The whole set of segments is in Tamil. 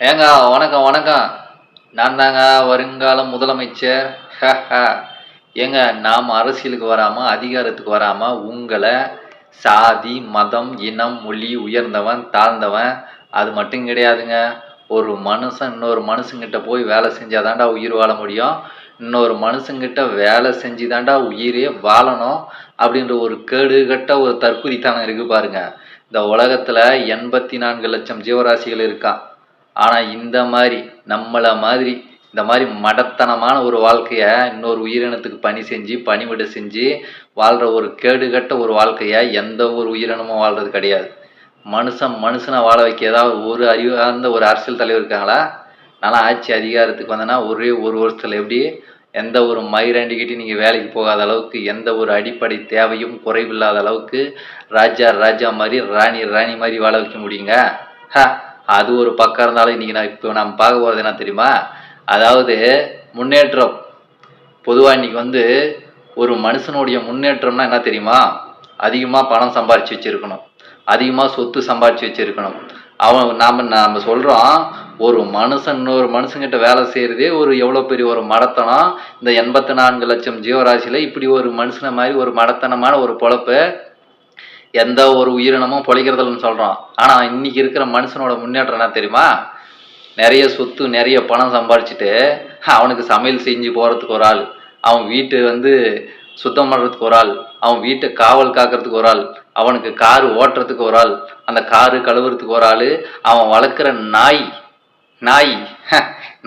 ஏங்க வணக்கம் வணக்கம். நான் தாங்க வருங்கால முதலமைச்சர். ஏங்க நாம் அரசியலுக்கு வராமல் அதிகாரத்துக்கு வராமல் உங்களை சாதி மதம் இனம் மொழி உயர்ந்தவன் தாழ்ந்தவன் அது மட்டும் கிடையாதுங்க. ஒரு மனுஷன் இன்னொரு மனுஷங்கிட்ட போய் வேலை செஞ்சாதான்டா உயிர் வாழ முடியும். இன்னொரு மனுஷங்கிட்ட வேலை செஞ்சு தாண்டா உயிரே வாழணும் அப்படின்ற ஒரு கேடு கட்ட ஒரு தற்குறித்தனம் இருக்கு பாருங்க. இந்த உலகத்தில் எண்பத்தி நான்கு லட்சம் ஜீவராசிகள் இருக்கான் ஆனால் இந்த மாதிரி நம்மளை மாதிரி இந்த மாதிரி மடத்தனமான ஒரு வாழ்க்கையை இன்னொரு உயிரினத்துக்கு பணி செஞ்சு பணிவிட செஞ்சு வாழ்கிற ஒரு கேடுகட்ட ஒரு வாழ்க்கையை எந்த ஒரு உயிரினமும் வாழ்றது கிடையாது. மனுஷன் மனுஷனை வாழ வைக்க ஏதாவது ஒரு அறிவார்ந்த ஒரு அரசியல் தலைவர் இருக்காங்களா? நல்லா ஆட்சி அதிகாரத்துக்கு வந்தேன்னா ஒரே ஒரு வருஷத்தில் எப்படி எந்த ஒரு மயிராண்டிக்கிட்டு நீங்கள் வேலைக்கு போகாத அளவுக்கு எந்த ஒரு அடிப்படை தேவையும் குறைவில்லாத அளவுக்கு ராஜா ராஜா மாதிரி ராணி ராணி மாதிரி வாழ வைக்க முடியுங்க? ஹ, அது ஒரு பக்கம் இருந்தாலும் இன்னைக்கு நான் இப்போ நம்ம பார்க்க போகிறது என்ன தெரியுமா? அதாவது முன்னேற்றம். பொதுவாக இன்னைக்கு வந்து ஒரு மனுஷனுடைய முன்னேற்றம்னா என்ன தெரியுமா? அதிகமாக பணம் சம்பாரிச்சு வச்சுருக்கணும். அதிகமாக சொத்து சம்பாரிச்சு வச்சுருக்கணும். அவன் நாம் நாம் சொல்கிறோம் ஒரு மனுஷன் இன்னொரு மனுஷங்கிட்ட வேலை செய்கிறதே ஒரு எவ்வளோ பெரிய ஒரு மடத்தனம். இந்த எண்பத்தி நான்கு லட்சம் ஜீவராசியில் இப்படி ஒரு மனுஷனை மாதிரி ஒரு மடத்தனமான ஒரு பொழப்பு எந்த ஒரு உயிரினமும் பொழைக்கிறதில்லன்னு சொல்கிறோம் ஆனால் இன்னைக்கு இருக்கிற மனுஷனோட முன்னேற்றம் என்ன தெரியுமா? நிறைய சொத்து நிறைய பணம் சம்பாரிச்சிட்டு அவனுக்கு சமையல் செஞ்சு போகிறதுக்கு ஒரு ஆள் அவன் வீட்டு வந்து சுத்தம் பண்ணுறதுக்கு ஒரு ஆள் அவன் வீட்டை காவல் காக்கிறதுக்கு ஒரு ஆள் அவனுக்கு காரு ஓட்டுறதுக்கு ஒரு ஆள் அந்த காரு கழுவுறதுக்கு ஒரு ஆள் அவன் வளர்க்குற நாய் நாய்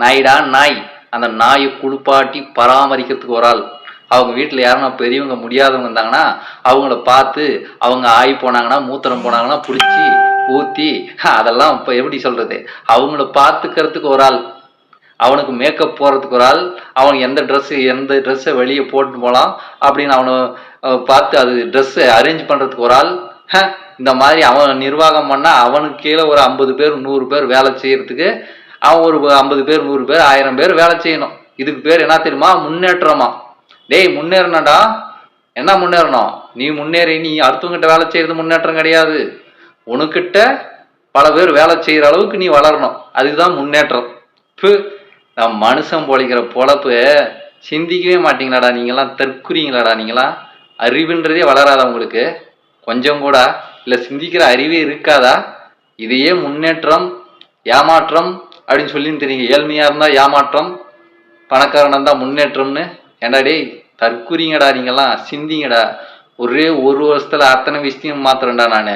நாய்டா நாய் அந்த நாயை குளிப்பாட்டி பராமரிக்கிறதுக்கு ஒரு ஆள். அவங்க வீட்டில் யாருன்னா பெரியவங்க முடியாதவங்க இருந்தாங்கன்னா அவங்கள பார்த்து அவங்க ஆய் போனாங்கன்னா மூத்திரம் போனாங்கன்னா பிடிச்சி ஊற்றி அதெல்லாம் இப்போ எப்படி சொல்கிறது அவங்கள பார்த்துக்கிறதுக்கு ஒரு ஆள். அவனுக்கு மேக்கப் போடுறதுக்கு ஒரு ஆள். அவன் எந்த ட்ரெஸ்ஸு எந்த ட்ரெஸ்ஸை வெளியே போட்டு போகலாம் அப்படின்னு அவனை பார்த்து அது ட்ரெஸ்ஸை அரேஞ்ச் பண்ணுறதுக்கு ஒரு ஆள். ஹ, இந்த மாதிரி அவன் நிர்வாகம் பண்ணால் அவனுக்கு கீழே ஒரு ஐம்பது பேர் நூறு பேர் வேலை செய்கிறதுக்கு அவன் ஒரு ஐம்பது பேர் நூறு பேர் ஆயிரம் பேர் வேலை செய்யணும். இதுக்கு பேர் என்ன தெரியுமா? முன்னேற்றமா. டேய் முன்னேறணும்டா என்ன முன்னேறணும்? நீ முன்னேறி நீ அடுத்தவங்கிட்ட வேலை செய்யறது முன்னேற்றம் கிடையாது. உனக்கிட்ட பல பேர் வேலை செய்கிற அளவுக்கு நீ வளரணும். அதுதான் முன்னேற்றம். இப்போ நான் மனுஷன் பொழைக்கிற பொழப்பு. சிந்திக்கவே மாட்டீங்களாடா நீங்களாம் தற்குறீங்களாடா நீங்களாம் அறிவுன்றதே வளராதா உங்களுக்கு? கொஞ்சம் கூட. இல்லை சிந்திக்கிற அறிவே இருக்காதா? இதையே முன்னேற்றம் ஏமாற்றம் அப்படின்னு சொல்லின்னு தெரியுங்க. ஏழ்மையாக இருந்தால் ஏமாற்றம் பணக்காரனாக இருந்தால் முன்னேற்றம்னு. ஏன்டா டேய் தற்குறிங்கடா நீங்கெல்லாம் சிந்திங்கடா. ஒரே ஒரு வருஷத்துல அத்தனை விஷயம் மாத்திரம்டா நான்.